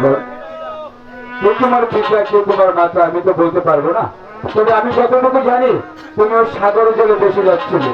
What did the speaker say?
আপনারা তোমার পিতা কেউ তোমার মাথা, আমি তো বলতে পারব না। তবে আমি যতটুকু জানি, তুমি ওই সাগরে জলে বসে যাচ্ছিলে।